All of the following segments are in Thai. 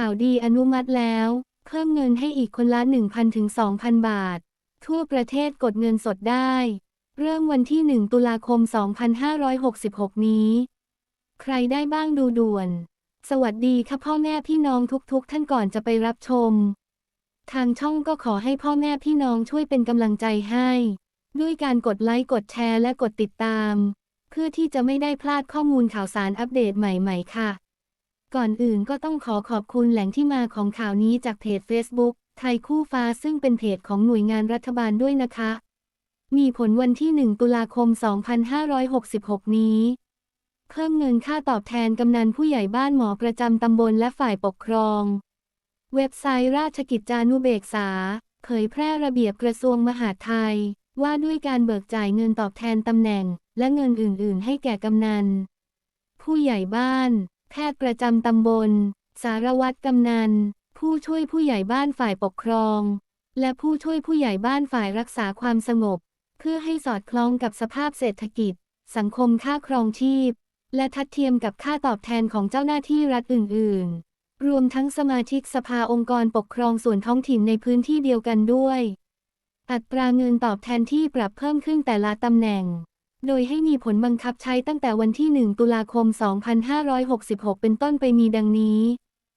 ข่าวดีอนุมัติแล้ว เพิ่มเงินให้อีกคนละ 1,000 ถึง 2,000 บาท ทั่วประเทศกดเงินสดได้ เริ่มวันที่ 1 ตุลาคม 2566 นี้ ใครได้บ้างดูด่วน สวัสดีค่ะพ่อแม่พี่น้องทุกๆ ท่านก่อนจะไปรับชม ทางช่องก็ขอให้พ่อแม่พี่น้องช่วยเป็นกำลังใจให้ ด้วยการกดไลค์กดแชร์และกดติดตาม เพื่อที่จะไม่ได้พลาดข้อมูลข่าวสารอัปเดตใหม่ ๆ ค่ะ ก่อนอื่นก็ต้องขอขอบคุณแหล่งที่มาของข่าวนี้จากเพจ Facebook ไทยคู่ฟ้าซึ่งเป็นเพจของหน่วยงานรัฐบาลด้วยนะคะ มีผลวันที่ 1 ตุลาคม 2566 นี้ เพิ่มเงินค่าตอบแทนกำนันผู้ใหญ่บ้านหมอประจำตำบลและฝ่ายปกครอง เว็บไซต์ราชกิจจานุเบกษา เผยแพร่ระเบียบกระทรวงมหาดไทย ว่าด้วยการเบิกจ่ายเงินตอบแทนตำแหน่ง และเงินอื่น ๆ ให้แก่กำนัน ผู้ใหญ่บ้าน แพทย์ประจำตำบล สารวัตรกำนัน ผู้ช่วยผู้ใหญ่บ้านฝ่ายปกครอง และผู้ช่วยผู้ใหญ่บ้านฝ่ายรักษาความสงบ เพื่อให้สอดคล้องกับสภาพเศรษฐกิจ สังคมค่าครองชีพ และทัดเทียมกับค่าตอบแทนของเจ้าหน้าที่รัฐอื่น ๆ รวมทั้งสมาชิกสภาองค์กรปกครองส่วนท้องถิ่นในพื้นที่เดียวกันด้วย อัตราเงินตอบแทนที่ปรับเพิ่มขึ้นแต่ละตำแหน่ง โดยให้มีผลบังคับใช้ตั้งแต่วันที่ 1 ตุลาคม 2566 เป็นต้นไปมีดังนี้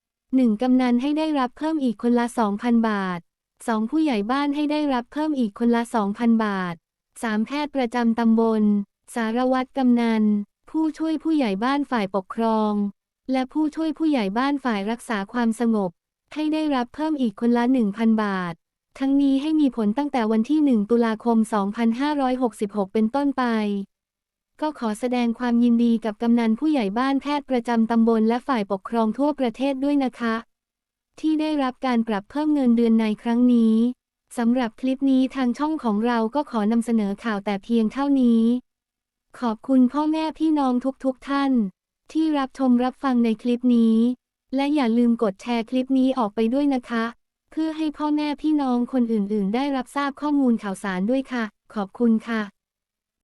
1. กำนันให้ได้รับเพิ่มอีกคนละ 2,000 บาท 2. ผู้ใหญ่บ้านให้ได้รับเพิ่มอีกคนละ 2,000 บาท 3. แพทย์ประจำตำบล สารวัตรกำนัน ผู้ช่วยผู้ใหญ่บ้านฝ่ายปกครอง และผู้ช่วยผู้ใหญ่บ้านฝ่ายรักษาความสงบ ให้ได้รับเพิ่มอีกคนละ 1,000 บาท ทั้งนี้ให้มีผลตั้งแต่วันที่ 1 ตุลาคม 2566 เป็นต้นไป ก็ขอแสดงความยินดีกับกำนันผู้ใหญ่บ้านแพทย์ประจำตำบลและฝ่ายปกครองทั่วประเทศด้วยนะคะ ที่ได้รับการปรับเพิ่มเงินเดือนในครั้งนี้สำหรับคลิปนี้ทางช่องของเราก็ขอนำเสนอข่าวแต่เพียงเท่านี้ ขอบคุณพ่อแม่พี่น้องทุกๆทท่าน ที่รับชมรับฟังในคลิปนี้ และอย่าลืมกดแชร์คลิปนี้ออกไปด้วยนะคะ พื่อให้พ่อแม่พี่น้องคนอื่น ๆ ได้รับทราบข้อมูลข่าวสารด้วยค่ะ ขอบคุณค่ะ